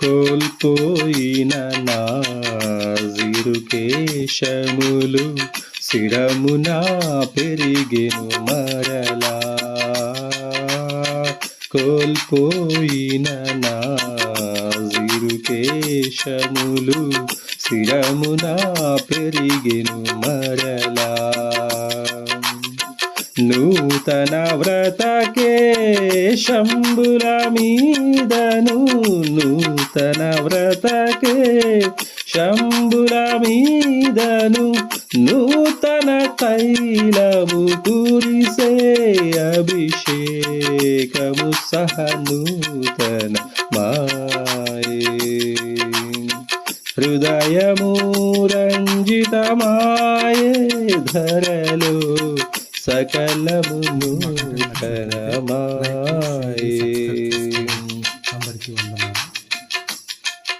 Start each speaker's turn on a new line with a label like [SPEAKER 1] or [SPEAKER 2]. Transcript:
[SPEAKER 1] కోల్పోయిన నాజిరుకేశములు శిరమున పెరిగెను మరలా. కోల్పోయిన నాజిరుకేశములు శిరమున పెరిగెను మరలా. నూతన వ్రతకే శంభుల మీదను నూతన వ్రతకే శంభుల మీదను నూతన తైలము కురిసే అభిషేకము సహ నూతన మాయే. హృదయము రంజితమాయే ధరలో సకలము నూతనమాయే